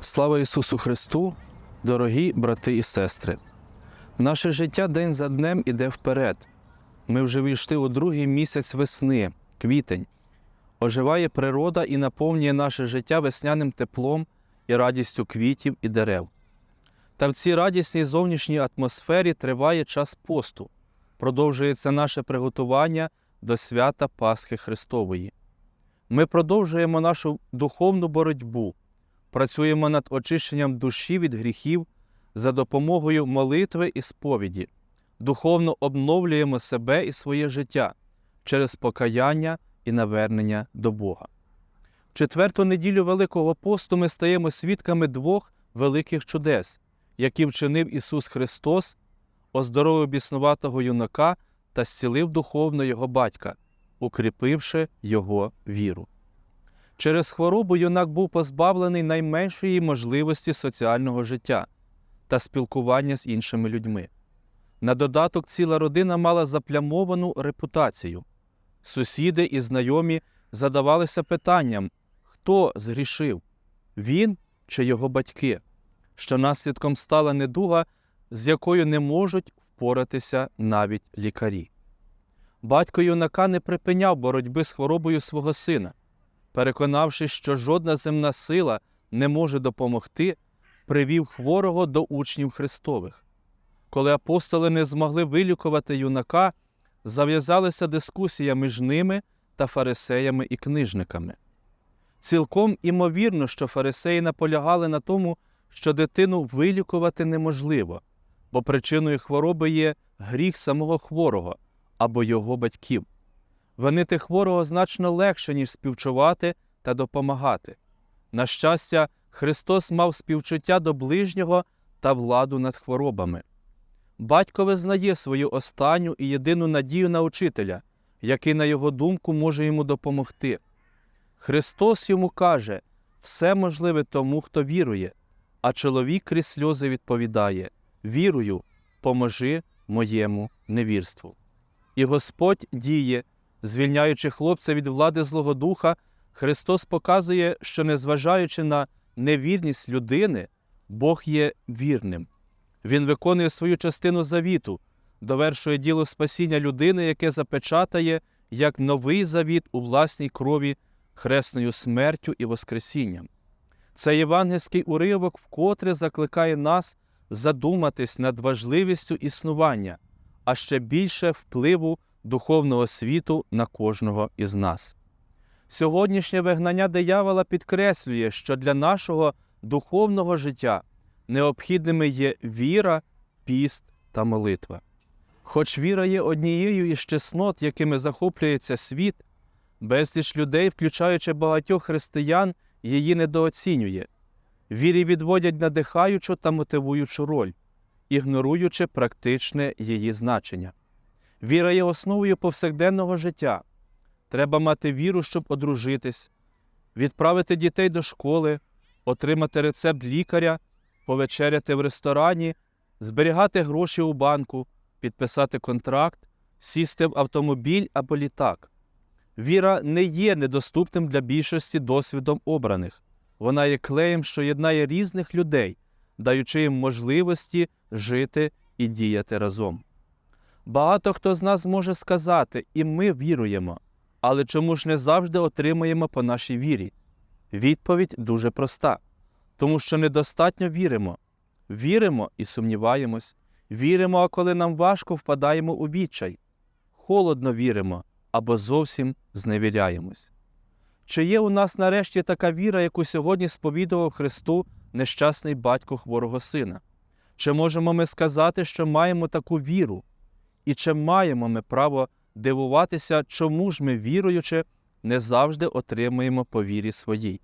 Слава Ісусу Христу, дорогі брати і сестри! Наше життя день за днем іде вперед. Ми вже війшли у другий місяць весни, квітень. Оживає природа і наповнює наше життя весняним теплом і радістю квітів і дерев. Та в цій радісній зовнішній атмосфері триває час посту, продовжується наше приготування до свята Пасхи Христової. Ми продовжуємо нашу духовну боротьбу, працюємо над очищенням душі від гріхів за допомогою молитви і сповіді, духовно обновлюємо себе і своє життя через покаяння і навернення до Бога. В четверту неділю Великого посту ми стаємо свідками двох великих чудес, які вчинив Ісус Христос, оздоровив біснуватого юнака та зцілив духовно його батька, укріпивши його віру. Через хворобу юнак був позбавлений найменшої можливості соціального життя та спілкування з іншими людьми. На додаток ціла родина мала заплямовану репутацію. Сусіди і знайомі задавалися питанням, хто згрішив він чи його батьки, що наслідком стала недуга, з якою не можуть впоратися навіть лікарі. Батько юнака не припиняв боротьби з хворобою свого сина, переконавшись, що жодна земна сила не може допомогти, привів хворого до учнів Христових. Коли апостоли не змогли вилікувати юнака, зав'язалася дискусія між ними та фарисеями і книжниками. Цілком імовірно, що фарисеї наполягали на тому, що дитину вилікувати неможливо, бо причиною хвороби є гріх самого хворого або його батьків. Винити хворого значно легше, ніж співчувати та допомагати. На щастя, Христос мав співчуття до ближнього та владу над хворобами. Батько визнає свою останню і єдину надію на учителя, який, на його думку, може йому допомогти. Христос йому каже все можливе тому, хто вірує, а чоловік крізь сльози відповідає Вірую, поможи моєму невірству. І Господь діє, звільняючи хлопця від влади Злого Духа, Христос показує, що, незважаючи на невірність людини, Бог є вірним. Він виконує свою частину завіту, довершує діло спасіння людини, яке запечатає як новий завіт у власній крові хресною смертю і Воскресінням. Цей євангельський уривок вкотре закликає нас задуматись над важливістю існування, а ще більше впливу духовного світу на кожного із нас. Сьогоднішнє вигнання диявола підкреслює, що для нашого духовного життя необхідними є віра, піст та молитва. Хоч віра є однією із чеснот, якими захоплюється світ, безліч людей, включаючи багатьох християн, її недооцінює. Вірі відводять надихаючу та мотивуючу роль, ігноруючи практичне її значення. Віра є основою повсякденного життя. Треба мати віру, щоб одружитись, відправити дітей до школи, отримати рецепт лікаря, повечеряти в ресторані, зберігати гроші у банку, підписати контракт, сісти в автомобіль або літак. Віра не є недоступним для більшості досвідом обраних. Вона є клеєм, що єднає різних людей, даючи їм можливості жити і діяти разом. Багато хто з нас може сказати, і ми віруємо, але чому ж не завжди отримуємо по нашій вірі? Відповідь дуже проста тому що недостатньо віримо. Віримо і сумніваємось, віримо, а коли нам важко, впадаємо у відчай, холодно віримо або зовсім зневіряємось. Чи є у нас нарешті така віра, яку сьогодні сповідував Христу нещасний батько хворого сина? Чи можемо ми сказати, що маємо таку віру? І чи маємо ми право дивуватися, чому ж ми, віруючи, не завжди отримуємо по вірі своїй?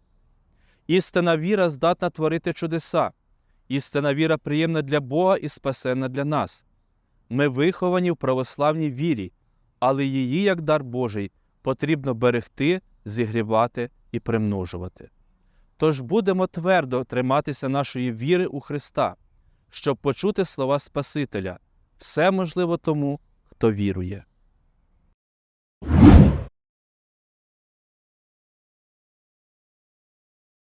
Істинна віра здатна творити чудеса. Істинна віра приємна для Бога і спасенна для нас. Ми виховані в православній вірі, але її, як дар Божий, потрібно берегти, зігрівати і примножувати. Тож будемо твердо триматися нашої віри у Христа, щоб почути слова Спасителя все можливо тому, хто вірує.